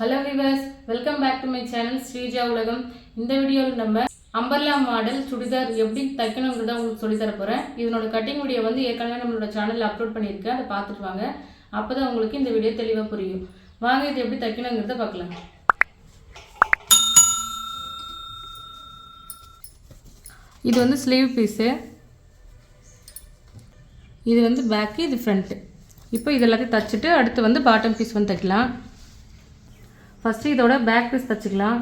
Hello viewers welcome back to my channel Sreeja உலகம் இந்த வீடியோவில் நம்ம அம்பர்லா மாடல் சுடிதார் எப்படி தைக்கணுங்கிறத உங்களுக்கு சொல்லித்தர போகிறேன் இதனோட கட்டிங் வீடியோ வந்து ஏற்கனவே நம்மளோட சேனலில் அப்லோட் பண்ணியிருக்கேன். அதை பார்த்துட்டு வாங்க. அப்போ தான் உங்களுக்கு இந்த வீடியோ தெளிவாக புரியும். வாங்க இது எப்படி தைக்கணுங்கிறத பார்க்கலாம். இது வந்து ஸ்லீவ் பீஸு இது வந்து பேக்கு இது ஃப்ரண்ட்டு இப்போ இது எல்லாத்தையும் தைச்சிட்டு அடுத்து வந்து பாட்டம் பீஸ் வந்து தைக்கலாம். ஃபஸ்ட்டு இதோட பேக் பீஸ் தைச்சிக்கலாம்.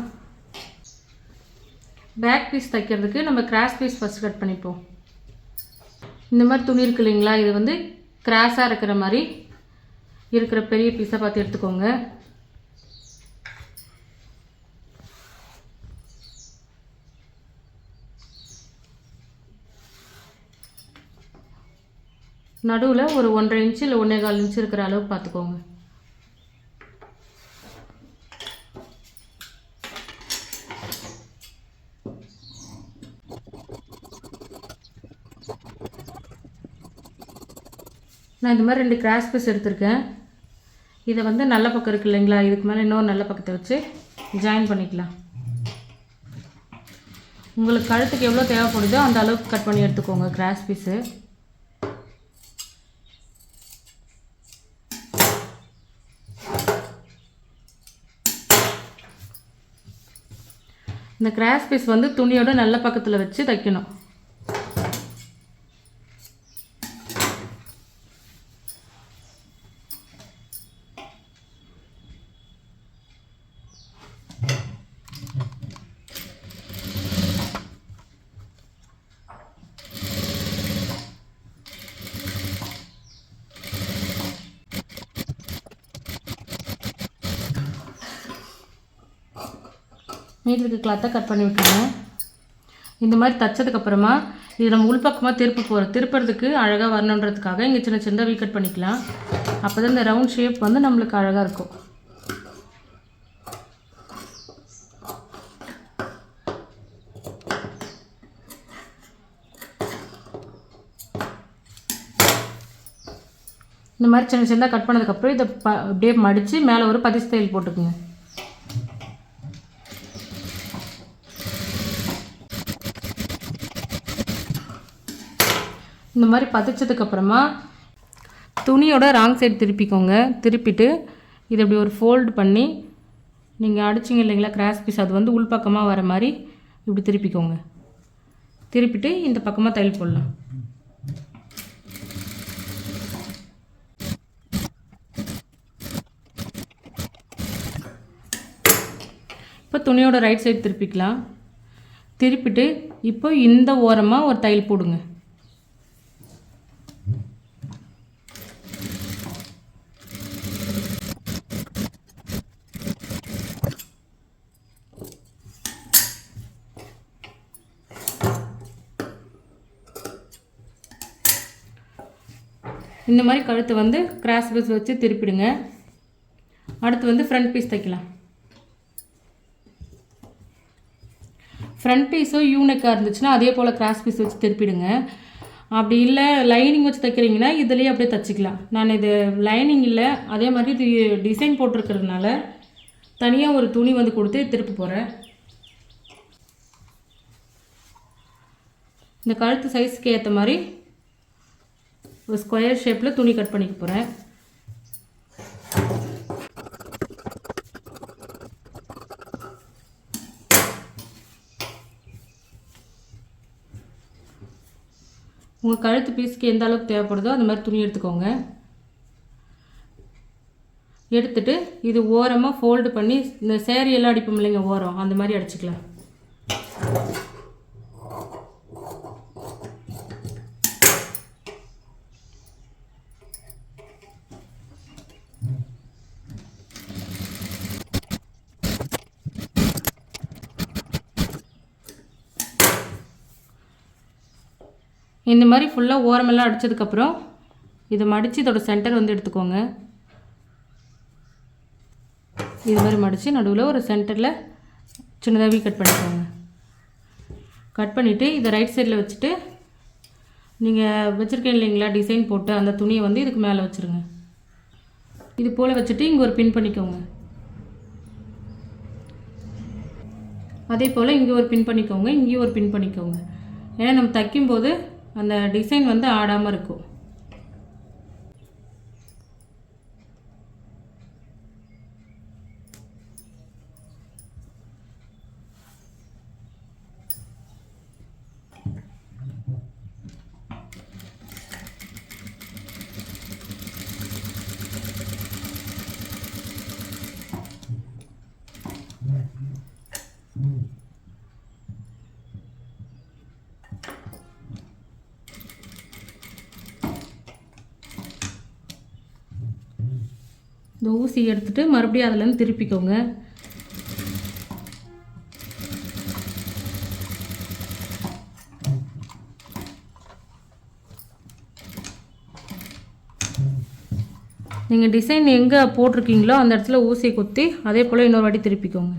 பேக் பீஸ் தைக்கிறதுக்கு நம்ம கிராஸ் பீஸ் ஃபஸ்ட் கட் பண்ணிப்போம். இந்த மாதிரி துணி இருக்கு இல்லைங்களா? இது வந்து கிராஸாக இருக்கிற மாதிரி இருக்கிற பெரிய பீஸை பார்த்து எடுத்துக்கோங்க. நடுவில் ஒரு ஒன்றரை இன்ச்சு இல்லை ஒன்றே கால் இன்ச்சு இருக்கிற அளவு பார்த்துக்கோங்க. நான் இந்த மாதிரி ரெண்டு கிராஸ் பீஸ் எடுத்திருக்கேன். இதை வந்து நல்ல பக்கம் இருக்குது இல்லைங்களா? இதுக்கு மேலே இன்னொரு நல்ல பக்கத்தை வச்சு ஜாயின் பண்ணிக்கலாம். உங்களுக்கு கழுத்துக்கு எவ்வளோ தேவைப்படுதோ அந்த அளவுக்கு கட் பண்ணி எடுத்துக்கோங்க கிராஸ் பீஸு இந்த கிராஸ் பீஸ் வந்து துணியோட நல்ல பக்கத்தில் வச்சு தைக்கணும். மீதி கிளாத்தை கட் பண்ணி விட்டுருங்க. இந்த மாதிரி தைச்சதுக்கப்புறமா இது நம்ம உள்பக்கமாக திருப்ப போகிறோம் திருப்புறதுக்கு அழகாக வரணுன்றதுக்காக இங்கே சின்ன சின்னதாக வீ கட் பண்ணிக்கலாம். அப்போ தான் இந்த ரவுண்ட் ஷேப் வந்து நம்மளுக்கு அழகாக இருக்கும். இந்த மாதிரி சின்ன சின்னதாக கட் பண்ணதுக்கப்புறம் இதை ப அப்படியே மடித்து மேலே ஒரு பதிஸ் தையல் போட்டுக்குங்க. இந்த மாதிரி பதிச்சதுக்கு அப்புறமா துணியோட ராங் சைடு திருப்பிக்கோங்க. திருப்பிட்டு இது இப்படி ஒரு ஃபோல்டு பண்ணி நீங்கள் அடிச்சிங்க இல்லைங்களா கிராஸ் பீஸ் அது வந்து உள்பக்கமாக வர மாதிரி இப்படி திருப்பிக்கோங்க. திருப்பிட்டு இந்த பக்கமாக தையல் போடலாம். இப்போ துணியோட ரைட் சைடு திருப்பிக்கலாம். திருப்பிட்டு இப்போ இந்த ஓரமாக ஒரு தையல் போடுங்க. இந்த மாதிரி கழுத்து வந்து கிராஸ் பீஸ் வச்சு திருப்பிடுங்க. அடுத்து வந்து ஃப்ரண்ட் பீஸ் தைக்கலாம். ஃப்ரண்ட் பீஸோ யூனெக்காக இருந்துச்சுன்னா அதே போல் கிராஸ் பீஸ் வச்சு திருப்பிடுங்க. அப்படி இல்லை லைனிங் வச்சு தைக்கிறீங்கன்னா இதுலேயே அப்படியே தைச்சிக்கலாம். நான் இது லைனிங் இல்லை அதே மாதிரி இது டிசைன் போட்டிருக்கிறதுனால தனியாக ஒரு துணி வந்து கொடுத்து திருப்பி போகிறேன் இந்த கழுத்து சைஸ்க்கு ஏற்ற மாதிரி ஒரு ஸ்கொயர் ஷேப்பில் துணி கட் பண்ணிக்க போகிறேன் உங்கள் கழுத்து பீஸ்க்கு எந்த அளவுக்கு தேவைப்படுதோ அந்த மாதிரி துணி எடுத்துக்கோங்க. எடுத்துட்டு இது ஓரமாக ஃபோல்டு பண்ணி இந்த சேரீ எல்லாம் அடிப்போம் இல்லைங்க ஓரம் அந்த மாதிரி அடிச்சுக்கலாம். இந்த மாதிரி ஃபுல்லாக ஓரமெல்லாம் அடித்ததுக்கப்புறம் இதை மடித்து இதோட சென்டர் வந்து எடுத்துக்கோங்க. இது மாதிரி மடித்து நடுவில் ஒரு சென்டரில் சின்னதாகவே கட் பண்ணிக்கோங்க. கட் பண்ணிவிட்டு இதை ரைட் சைடில் வச்சுட்டு நீங்கள் வச்சுருக்கேன் இல்லைங்களா டிசைன் போட்டு அந்த துணியை வந்து இதுக்கு மேலே வச்சுருங்க. இது போல் வச்சுட்டு இங்கே ஒரு பின் பண்ணிக்கோங்க. அதே போல் இங்கே ஒரு பின் பண்ணிக்கோங்க இங்கேயும் ஒரு பின் பண்ணிக்கோங்க. ஏன்னா நம்ம தைக்கும்போது அந்த டிசைன் வந்து ஆடாமல் இருக்கும். இந்த ஊசி எடுத்துட்டு மறுபடியும் அதுலேருந்து திருப்பிக்கோங்க. நீங்கள் டிசைன் எங்கே போட்டிருக்கீங்களோ அந்த இடத்துல ஊசியை குத்தி அதே போல் இன்னொரு வாட்டி திருப்பிக்கோங்க.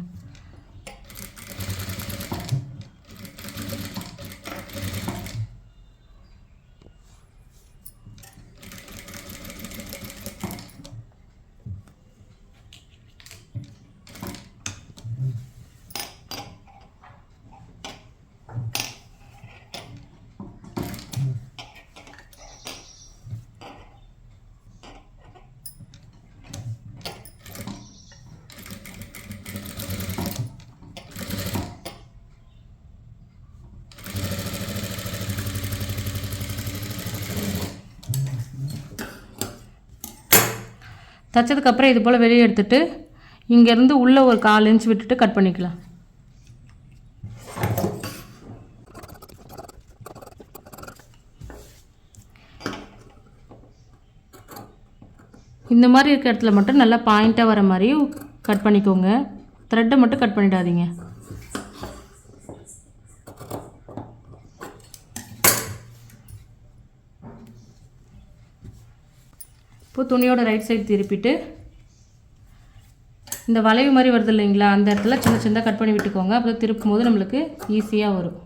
தைச்சதுக்கப்புறம் இது போல் வெளியே எடுத்துட்டு இங்கேருந்து உள்ளே ஒரு கால் இன்ச் விட்டுட்டு கட் பண்ணிக்கலாம். இந்த மாதிரி இருக்கிற இடத்துல மட்டும் நல்லா பாயிண்ட்டாக வர மாதிரி கட் பண்ணிக்கோங்க. த்ரெட்டை மட்டும் கட் பண்ணிடாதீங்க. இப்போ துணியோட ரைட் சைடு திருப்பிட்டு இந்த வளைவு மாதிரி வருது இல்லைங்களா அந்த இடத்துல சின்ன சின்னதாக கட் பண்ணி விட்டுக்கோங்க. அப்போ திருப்பும் போது நம்மளுக்கு ஈஸியாக வரும்.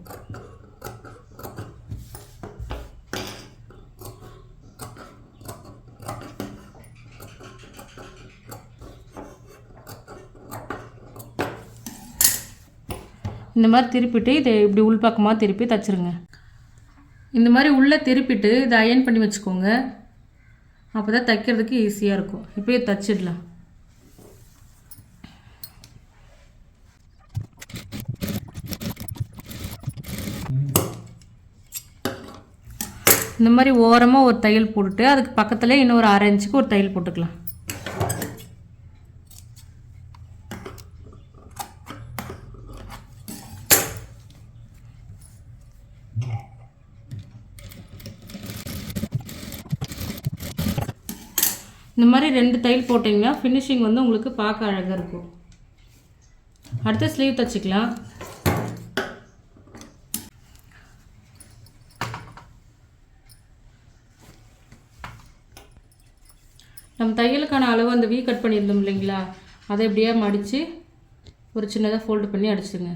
இந்த மாதிரி திருப்பிட்டு இதை இப்படி உள்பக்கமாக திருப்பி தச்சுருங்க. இந்த மாதிரி உள்ளே திருப்பிட்டு இதை அயன் பண்ணி வச்சுக்கோங்க. அப்போ தான் தைக்கிறதுக்கு ஈஸியாக இருக்கும். இப்போயே தைச்சிடலாம். இந்த மாதிரி ஓரமாக ஒரு தையல் போட்டுட்டு அதுக்கு பக்கத்துலேயே இன்னொரு அரை இன்ச்சுக்கு ஒரு தையல் போட்டுக்கலாம் இந்த மாதிரி ரெண்டு தையல் போட்டிங்கன்னா ஃபினிஷிங் வந்து உங்களுக்கு பார்க்க அழகாக இருக்கும். அடுத்த ஸ்லீவ் தச்சுக்கலாம். நம்ம தையலுக்கான அளவு அந்த வீ கட் பண்ணியிருந்தோம் இல்லைங்களா? அதை இப்படியே மடித்து ஒரு சின்னதாக ஃபோல்டு பண்ணி அடிச்சிடுங்க.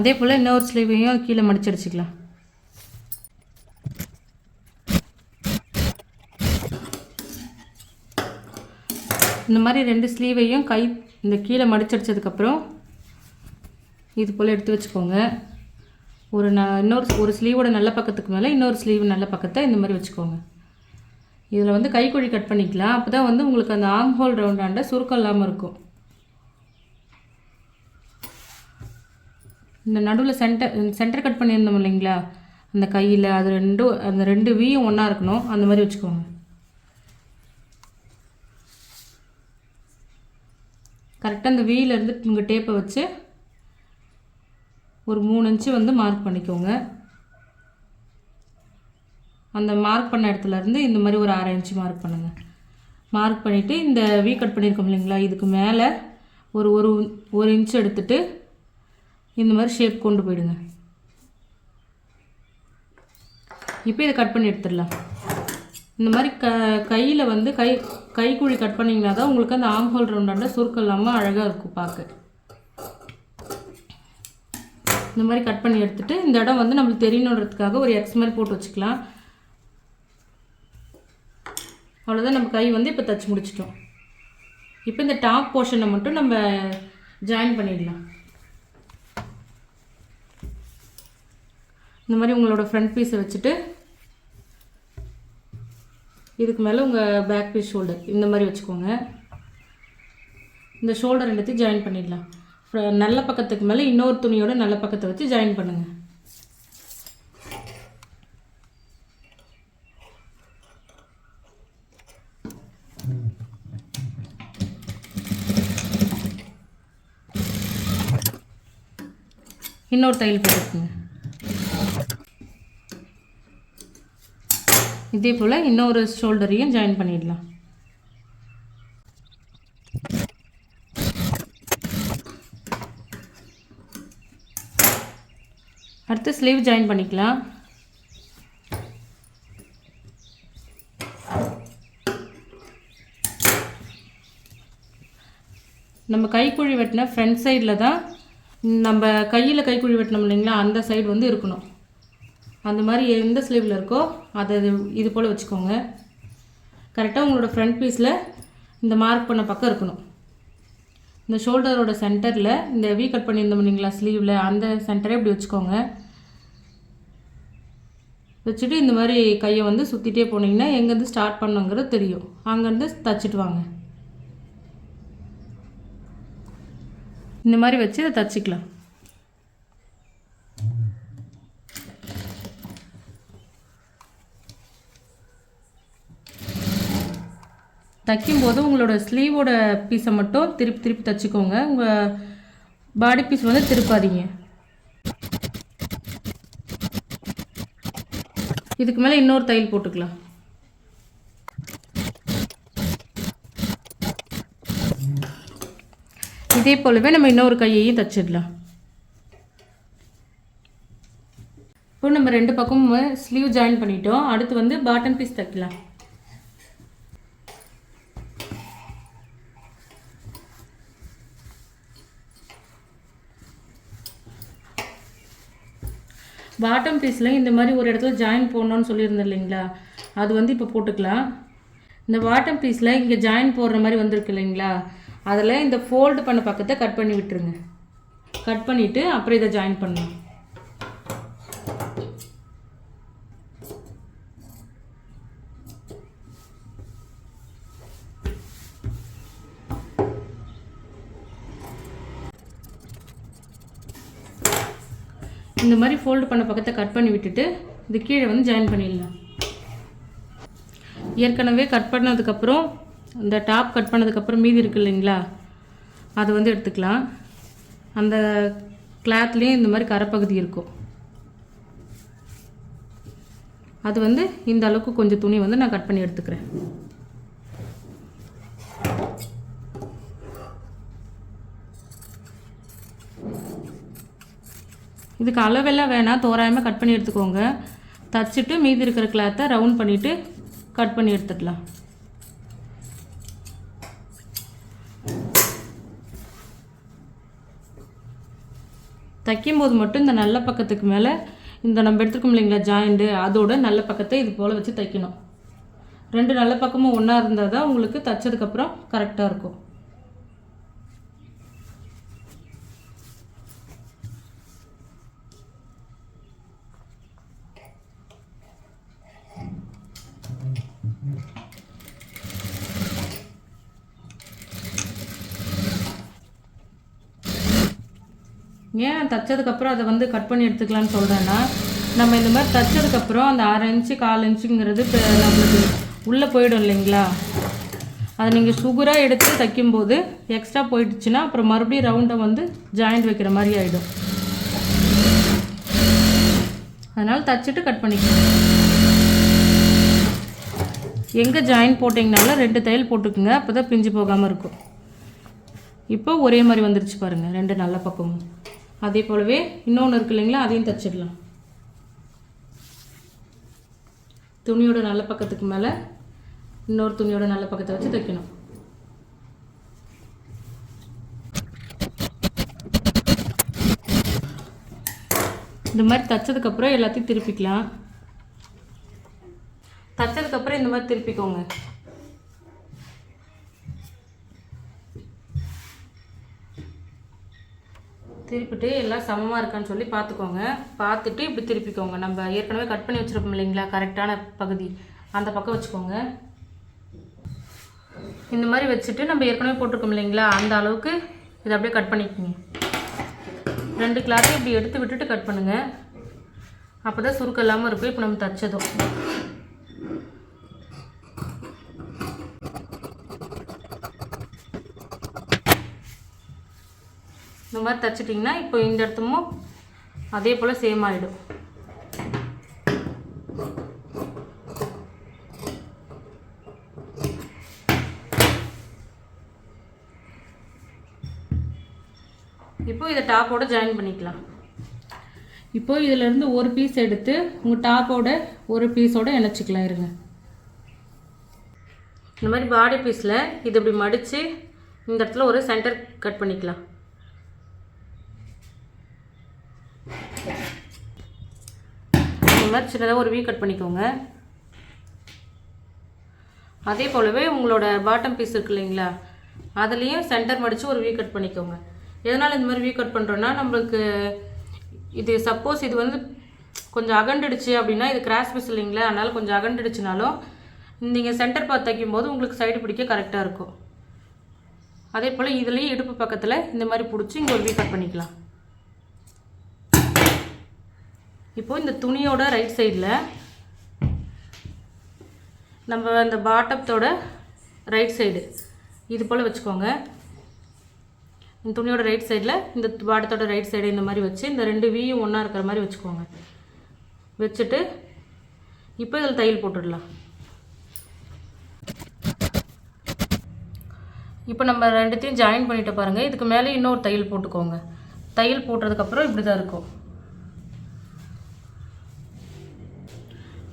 அதே போல் இன்னொரு ஸ்லீவையும் கீழே மடிச்சு அடிச்சுக்கலாம் இந்த மாதிரி ரெண்டு ஸ்லீவையும் கை இந்த கீழே மடிச்சு அடிச்சதுக்கப்புறம் இது போல் எடுத்து வச்சுக்கோங்க. ஒரு ந இன்னொரு ஒரு ஸ்லீவோட நல்ல பக்கத்துக்கு மேலே இன்னொரு ஸ்லீவ் நல்ல பக்கத்தை இந்த மாதிரி வச்சுக்கோங்க. இதில் வந்து கைக்குழி கட் பண்ணிக்கலாம். அப்போ தான் வந்து உங்களுக்கு அந்த ஆம் ஹோல் ரவுண்டாண்ட சுருக்கம் இல்லாமல் இருக்கும். இந்த நடுவில் சென்டர் சென்டர் கட் பண்ணியிருந்தோம் இல்லைங்களா? அந்த கையில் அது ரெண்டும் அந்த ரெண்டு வீயும் ஒன்றா இருக்கணும். அந்த மாதிரி வச்சுக்கோங்க. கரெக்டாக அந்த வீலேருந்து உங்கள் டேப்பை வச்சு ஒரு மூணு இன்ச்சு வந்து மார்க் பண்ணிக்கோங்க. அந்த மார்க் பண்ண இடத்துலேருந்து இந்த மாதிரி ஒரு அரை இன்ச்சு மார்க் பண்ணுங்கள் மார்க் பண்ணிவிட்டு இந்த வீ கட் பண்ணியிருக்கோம் இல்லைங்களா? இதுக்கு மேலே ஒரு ஒரு ஒரு இன்ச் எடுத்துட்டு இந்த மாதிரி ஷேப் கொண்டு போயிடுங்க. இப்போ இதை கட் பண்ணி எடுத்துடலாம். இந்த மாதிரி க கையில் வந்து கை கைக்குழி கட் பண்ணிங்கன்னா தான் உங்களுக்கு அந்த ஆம் ஹோல் ரவுண்டாண்ட சுருக்கம் இல்லாமல் அழகாக இருக்கும் பார்க்க. இந்த மாதிரி கட் பண்ணி எடுத்துகிட்டு இந்த இடம் வந்து நம்மளுக்கு தெரியணுன்றதுக்காக ஒரு எக்ஸ் மாதிரி போட்டு வச்சுக்கலாம். அவ்வளோதான் நம்ம கை வந்து இப்போ தச்சு முடிச்சிட்டோம். இப்போ இந்த டாப் போர்ஷனை மட்டும் நம்ம ஜாயின் பண்ணிடலாம். இந்த மாதிரி உங்களோட ஃப்ரண்ட் பீஸை வச்சுட்டு இதுக்கு மேலே உங்கள் பேக் பீஸ் ஷோல்டர் இந்த மாதிரி வச்சுக்கோங்க. இந்த ஷோல்டர் எடுத்து ஜாயின் பண்ணிடலாம். நல்ல பக்கத்துக்கு மேலே இன்னொரு துணியோட நல்ல பக்கத்தை வச்சு ஜாயின் பண்ணுங்கள் இன்னொரு தையல் போட்டுருக்குங்க இதே போல் இன்னொரு ஷோல்டரையும் ஜாயின் பண்ணிடலாம். அடுத்து ஸ்லீவ் ஜாயின் பண்ணிக்கலாம். நம்ம கைக்குழி வெட்டின ஃப்ரண்ட் சைடில் தான் நம்ம கையில் கைக்குழி வெட்டினோம் இல்லைங்களா? அந்த சைடு வந்து இருக்கணும். அந்த மாதிரி எந்த ஸ்லீவில் இருக்கோ அதை இது- இது போல் வச்சுக்கோங்க. கரெக்டாக உங்களோட ஃப்ரண்ட் பீஸில் இந்த மார்க் பண்ண பக்கம் இருக்கணும். இந்த ஷோல்டரோட சென்டரில் இந்த வீ கட் பண்ணியிருந்தோம் இல்லைங்களா ஸ்லீவில் அந்த சென்டரே இப்படி வச்சுக்கோங்க. வச்சுட்டு இந்த மாதிரி கையை வந்து சுற்றிட்டே போனீங்கன்னா எங்கேருந்து ஸ்டார்ட் பண்ணுங்கிறது தெரியும். அங்கேருந்து தச்சுட்டு வாங்க. இந்த மாதிரி வச்சு இதை தச்சுக்கலாம். தைக்கும்போது உங்களோட ஸ்லீவோட பீஸை மட்டும் திருப்பி திருப்பி தைச்சிக்கோங்க. உங்கள் பாடி பீஸ் வந்து திருப்பாதீங்க. இதுக்கு மேலே இன்னொரு தையல் போட்டுக்கலாம். இதே போலவே நம்ம இன்னொரு கையையும் தச்சிடலாம். இப்போ நம்ம ரெண்டு பக்கமும் ஸ்லீவ் ஜாயின் பண்ணிட்டோம். அடுத்து வந்து பாட்டன் பீஸ் தைக்கலாம். பாட்டம் பீஸில் இந்த மாதிரி ஒரு இடத்துல ஜாயின் போடணும்னு சொல்லியிருந்தேன் இல்லைங்களா? அது வந்து இப்போ போட்டுக்கலாம். இந்த பாட்டம் பீஸில் இங்கே ஜாயின் போடுற மாதிரி வந்திருக்கு இல்லைங்களா? அதில் இந்த ஃபோல்டு பண்ண பக்கத்தை கட் பண்ணி விட்டுருங்க. கட் பண்ணிவிட்டு அப்புறம் இதை ஜாயின் பண்ணலாம். இந்த மாதிரி ஃபோல்டு பண்ண பக்கத்தை கட் பண்ணி விட்டுட்டு இது கீழே வந்து ஜாயின் பண்ணிடலாம். ஏற்கனவே கட் பண்ணதுக்கப்புறம் இந்த டாப் கட் பண்ணதுக்கப்புறம் மீதி இருக்கு இல்லைங்களா? அது வந்து எடுத்துக்கலாம். அந்த கிளாத்லேயும் இந்த மாதிரி கரைப்பகுதி இருக்கும். அது வந்து இந்த அளவுக்கு கொஞ்சம் துணி வந்து நான் கட் பண்ணி எடுத்துக்கிறேன். இதுக்கு அளவெல்லாம் வேணாம். தோராயமாக கட் பண்ணி எடுத்துக்கோங்க. தச்சுட்டு மீதி இருக்கிற கிளாத்தை ரவுண்ட் பண்ணிவிட்டு கட் பண்ணி எடுத்துக்கலாம். தைக்கும்போது மட்டும் இந்த நல்ல பக்கத்துக்கு மேலே இந்த நம்ம எடுத்துருக்கோம் இல்லைங்களா ஜாயிண்ட்டு அதோட நல்ல பக்கத்தை இது போல் வச்சு தைக்கணும். ரெண்டு நல்ல பக்கமும் ஒன்றா இருந்தால் தான் உங்களுக்கு தைச்சதுக்கப்புறம் கரெக்டாக இருக்கும். தைச்சதுக்கப்புறம் அதை வந்து கட் பண்ணி எடுத்துக்கலாம்னு சொல்கிறேன்னா நம்ம இந்த மாதிரி தைச்சதுக்கப்புறம் அந்த அரை இன்ச்சு கால் இன்ச்சுங்கிறது இப்போ நம்மளுக்கு உள்ளே போயிடும் இல்லைங்களா? அதை நீங்கள் சுகராக எடுத்து தைக்கும்போது எக்ஸ்ட்ரா போயிடுச்சுன்னா அப்புறம் மறுபடியும் ரவுண்டை வந்து ஜாயிண்ட் வைக்கிற மாதிரி ஆகிடும் அதனால் தைச்சிட்டு கட் பண்ணிக்கணும் எங்கே ஜாயின் போட்டிங்கனாலும் ரெண்டு தையல் போட்டுக்குங்க அப்போ தான் பிஞ்சு போகாமல் இருக்கும். இப்போ ஒரே மாதிரி வந்துருச்சு பாருங்கள் ரெண்டு நல்ல பக்கமும். அதே போலவே இன்னொன்று இருக்கு இல்லைங்களா? அதையும் தைச்சிடலாம். துணியோட நல்ல பக்கத்துக்கு மேலே இன்னொரு துணியோட நல்ல பக்கத்தை வச்சு தைக்கணும். இந்த மாதிரி தைச்சதுக்கப்புறம் எல்லாத்தையும் திருப்பிக்கலாம். தைச்சதுக்கப்புறம் இந்த மாதிரி திருப்பிக்கோங்க. திருப்பிட்டு எல்லாம் சமமாக இருக்கான்னு சொல்லி பார்த்துக்கோங்க. பார்த்துட்டு இப்படி திருப்பிக்கோங்க. நம்ம ஏற்கனவே கட் பண்ணி வச்சுருப்போம் இல்லைங்களா? கரெக்டான பகுதி. அந்த பக்கம் வச்சுக்கோங்க. இந்த மாதிரி வச்சுட்டு நம்ம ஏற்கனவே போட்டிருக்கோம் இல்லைங்களா? அந்த அளவுக்கு இதை அப்படியே கட் பண்ணிக்கோங்க. ரெண்டு கிளாத்தையும் இப்படி எடுத்து விட்டுட்டு கட் பண்ணுங்கள் அப்போ தான் சுருக்கம் இல்லாமல் இருக்கும். இப்போ நம்ம தச்சதும். இந்த மாதிரி தச்சிட்டிங்கன்னா இப்போ இந்த இடத்துமும் அதே போல் சேம் ஆகிடும் இப்போ இதை டாப்போட ஜாயின் பண்ணிக்கலாம். இப்போ இதிலேருந்து ஒரு பீஸ் எடுத்து உங்கள் டாப்போட ஒரு பீஸோட இணைச்சிக்கலாம் இருங்க. இந்த மாதிரி பாடி பீஸில் இது இப்படி மடித்து இந்த இடத்துல ஒரு சென்டர் கட் பண்ணிக்கலாம். இந்த மாதிரி சின்னதாக ஒரு வீ கட் பண்ணிக்கோங்க. அதே போலவே உங்களோட பாட்டம் பீஸ் இருக்கு இல்லைங்களா? அதுலேயும் சென்டர் மடித்து ஒரு வீ கட் பண்ணிக்கோங்க. எதனால் இந்த மாதிரி வீ கட் பண்ணுறோன்னா நம்மளுக்கு இது சப்போஸ் இது வந்து கொஞ்சம் அகண்டுடுச்சு அப்படின்னா இது கிராஸ் பீஸ் இல்லைங்களா? அதனால் கொஞ்சம் அகண்டுடுச்சுனாலும் நீங்கள் சென்டர் பார்த்து தைக்கும்போது உங்களுக்கு சைடு பிடிக்க கரெக்டாக இருக்கும். அதே போல் இதுலேயும் இடுப்பு பக்கத்தில் இந்த மாதிரி பிடிச்சி இங்கே ஒரு வீ கட் பண்ணிக்கலாம். இப்போ இந்த துணியோட ரைட் சைடில் நம்ம அந்த பாட்டத்தோட ரைட் சைடு இது போல் வச்சுக்கோங்க. இந்த துணியோட ரைட் சைடில் இந்த பாட்டத்தோட ரைட் சைடு இந்த மாதிரி வச்சு இந்த ரெண்டு வீயும் ஒன்றா இருக்கிற மாதிரி வச்சுக்கோங்க. வச்சுட்டு இப்போ இதில் தையல் போட்டுடலாம். இப்போ நம்ம ரெண்டுத்தையும் ஜாயின் பண்ணிட்டு பாருங்கள் இதுக்கு மேலே இன்னொரு தையல் போட்டுக்கோங்க. தையல் போட்டதுக்கப்புறம் இப்படி தான் இருக்கும்.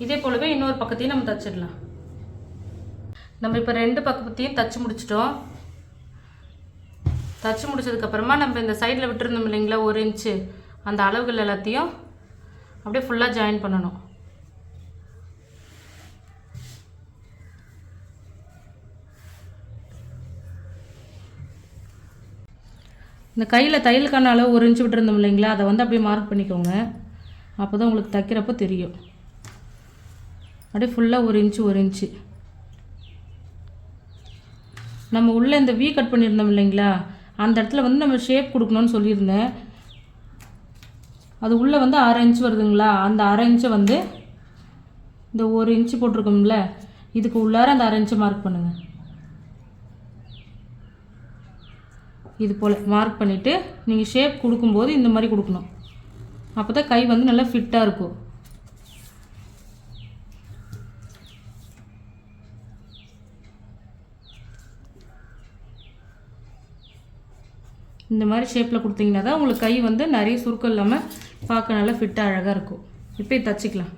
இதே போலவே இன்னொரு பக்கத்தையும் நம்ம தச்சிடலாம். நம்ம இப்போ ரெண்டு பக்கத்தையும் தச்சு முடிச்சிட்டோம். தச்சு முடிச்சதுக்கப்புறமா நம்ம இந்த சைடில் விட்டுருந்தோம் இல்லைங்களா ஒரு இன்ச்சு அந்த அளவுகள் எல்லாத்தையும் அப்படியே ஃபுல்லாக ஜாயின் பண்ணணும். இந்த கையில் தையலுக்கான அளவு ஒரு இன்ச்சு விட்டுருந்தோம் இல்லைங்களா அதை வந்து அப்படியே மார்க் பண்ணிக்கோங்க. அப்போ தான் உங்களுக்கு தைக்கிறப்போ தெரியும். அப்படியே ஃபுல்லாக ஒரு இன்ச்சு ஒரு இன்ச்சு நம்ம உள்ளே இந்த வீ கட் பண்ணியிருந்தோம் இல்லைங்களா? அந்த இடத்துல வந்து நம்ம ஷேப் கொடுக்கணும்னு சொல்லியிருந்தேன். அது உள்ளே வந்து அரை இன்ச் வருதுங்களா? அந்த அரை இன்ச்சை வந்து இந்த ஒரு இன்ச்சு போட்டிருக்கோம்ல இதுக்கு உள்ளார அந்த அரை இன்ச்சை மார்க் பண்ணுங்கள் இது போல் மார்க் பண்ணிவிட்டு நீங்கள் ஷேப் கொடுக்கும்போது இந்த மாதிரி கொடுக்கணும். அப்போ தான் கை வந்து நல்லா ஃபிட்டாக இருக்கும். இந்த மாதிரி ஷேப்பில் கொடுத்தீங்கன்னா தான் உங்களுக்கு கை வந்து நிறைய சுருக்கம் இல்லாமல் பார்க்க நல்லா ஃபிட்டாக அழகாக இருக்கும். இப்போ தச்சுக்கலாம்.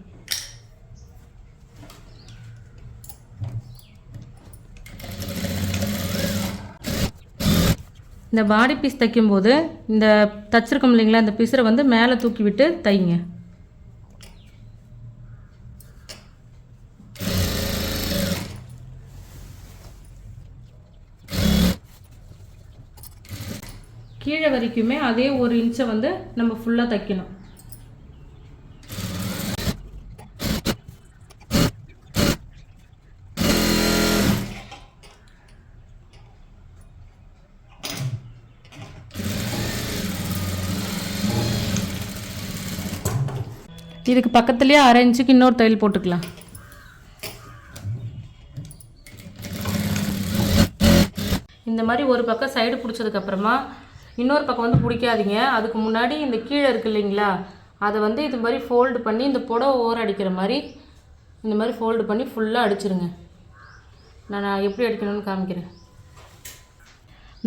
இந்த பாடி பீஸ் தைக்கும்போது இந்த தச்சிருக்கோம் இல்லைங்களா இந்த பிசரை வந்து மேலே தூக்கி விட்டு தைங்க. கீழே வரைக்குமே அதே ஒரு இன்ச்சை வந்து நம்ம ஃபுல்லாக தைக்கணும். இதுக்கு பக்கத்துலேயே அரை இன்ச்சுக்கு இன்னொரு தையல் போட்டுக்கலாம். இந்த மாதிரி ஒரு பக்கம் சைடு பிடிச்சதுக்கப்புறமா இன்னொரு பக்கம் வந்து பிடிக்காதீங்க. அதுக்கு முன்னாடி இந்த கீழே இருக்கு இல்லைங்களா? அதை வந்து இது மாதிரி ஃபோல்டு பண்ணி இந்த புடவை ஓரம் அடிக்கிற மாதிரி இந்த மாதிரி ஃபோல்டு பண்ணி ஃபுல்லாக அடிச்சிருங்க. நான் நான் எப்படி அடிக்கணும்னு காமிக்கிறேன்.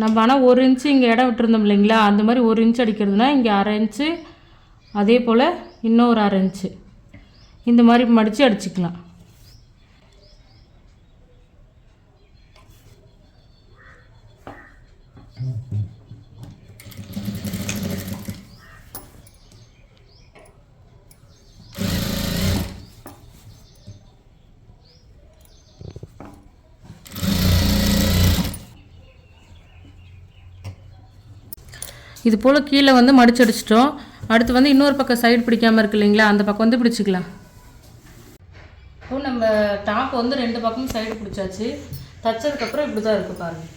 நம்ம ஆனால் ஒரு இன்ச்சு இங்கே இடம் விட்டுருந்தோம் இல்லைங்களா? அந்த மாதிரி ஒரு இன்ச் அடிக்கிறதுனா இங்கே அரை இன்ச்சு அதே போல் இன்னொரு அரை இன்ச்சு இந்த மாதிரி மடித்து அடிச்சுக்கலாம். இது போல் கீழே வந்து மடிச்சு அடிச்சிட்டோம். அடுத்து வந்து இன்னொரு பக்கம் சைடு பிடிக்காமல் இருக்கு இல்லைங்களா? அந்த பக்கம் வந்து பிடிச்சிக்கலாம். இப்போ நம்ம டாப் வந்து ரெண்டு பக்கமும் சைடு பிடிச்சாச்சு. தச்சதுக்கப்புறம் இப்படி தான் இருக்குது பாருங்கள்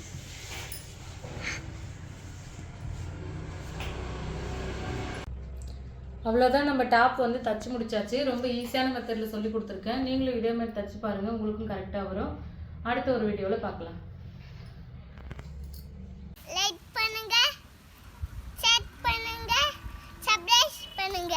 அவ்வளோதான் நம்ம டாப் வந்து தச்சு முடிச்சாச்சு. ரொம்ப ஈஸியான மெத்தடில் சொல்லி கொடுத்துருக்கேன். நீங்களும் இதே மாதிரி தச்சு பாருங்கள் உங்களுக்கும் கரெக்டாக வரும். அடுத்த ஒரு வீடியோவில் பார்க்கலாம். பண்ணுங்க